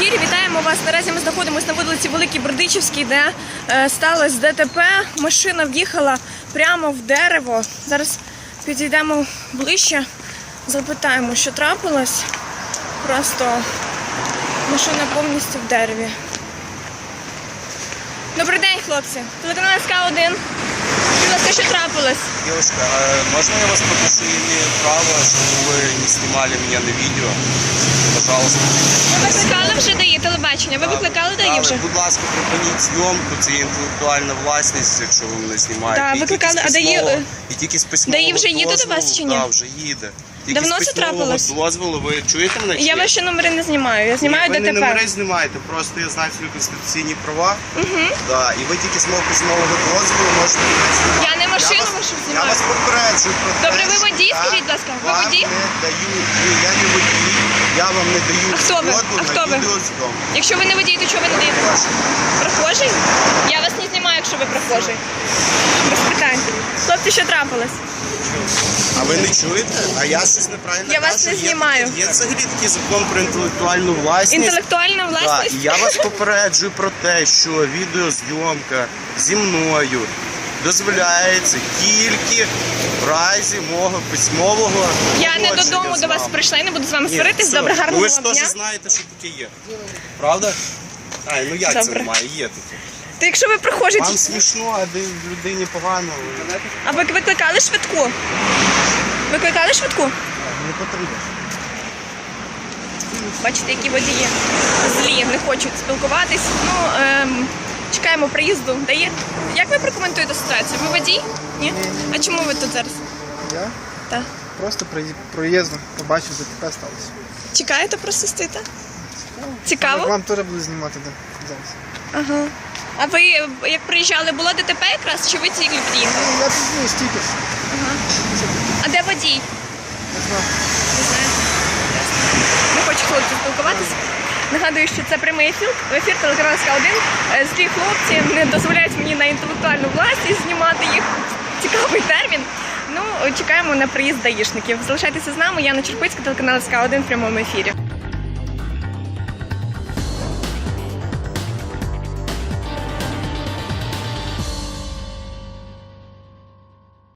Вітаємо вас. Наразі ми знаходимося на вулиці Великій Бердичівській, де е, сталося ДТП. Машина в'їхала прямо в дерево. Зараз підійдемо ближче, запитаємо, що трапилось. Просто машина повністю в дереві. Добрий день, хлопці. Телеканал СК1. Будь що трапилось? Девушка, а можно я вас попрошу, я право, чтобы вы снимали меня на видео? Пожалуйста. Ви викликали вже дає телебачення. Ви викликали дає вже? Будь ласка, припиніть зйомку, це є інтелектуальна власність, якщо ви мене знімаєте. Так, викликали, а дає, е, І тільки з письмового дає вже їде до вас дозволу- чи ні? Так, вже їде. Тільки Давно з це письмового трапилось? дозволу, ви чуєте мене? чи Я ні? ваші номери не знімаю. Я знімаю ви не ДТП. номери знімаєте, просто я знаю свої конституційні права. Угу. Да, і ви тільки з мого письмового дозволу можете мене знімати. Я не машину вас- вашу Я знімаю. вас попереджую про те, Добре, ви що водій, я скажіть, будь ласка, ви вам водій? не даю, ні, я не водій, я вам не даю А хто ви? згоду А хто ви? Якщо ви не водій, то чого ви не даєте? Прохожий? Я вас не знімаю, якщо ви прохожий. Без питань. Хлопці, що трапилось? Ви не чуєте? А я щось неправильно Я вас кажу? не Є- знімаю. Є, взагалі такий закон про інтелектуальну власність. Інтелектуальна Так, власність? і я вас попереджую про те, що відеозйомка зі мною дозволяється тільки в разі мого письмового Я не погодження додому з до вас вами. прийшла і не буду з вами Ні, сваритись. все. Добре, Ну, гарного Ви ж теж знаєте, що таке є. Правда? А, ну як це Добре. немає? Є таке. То якщо ви прохожий, Вам смішно, а де людині погано. а ви викликали швидку? Викликали швидку? Не потрібно. Бачите, які водії злі, не хочуть спілкуватись. Ну, ем, чекаємо приїзду. Дає. Як ви прокоментуєте ситуацію? Ви водій? Ні? А чому ви тут зараз? Я Так. просто прої- проїздом побачив, ДТП сталося. Чекаєте просто стоїте? Вам Цікаво? теж буду знімати де зараз. Ага. А ви як приїжджали, було ДТП якраз, чи ви тільки приїхали? Ну, я пізніше стільки ж. А де водій? Не знаю. Не знаю. Не хочу хлопці спілкуватися. Нагадую, що це прямий ефір, ефір телеканалу СК1. Е, Злі хлопці не дозволяють мені на інтелектуальну власність знімати їх. Цікавий термін. Ну, чекаємо на приїзд даїшників. Залишайтеся з нами. Яна Черпицька, телеканал СК1 в прямому ефірі.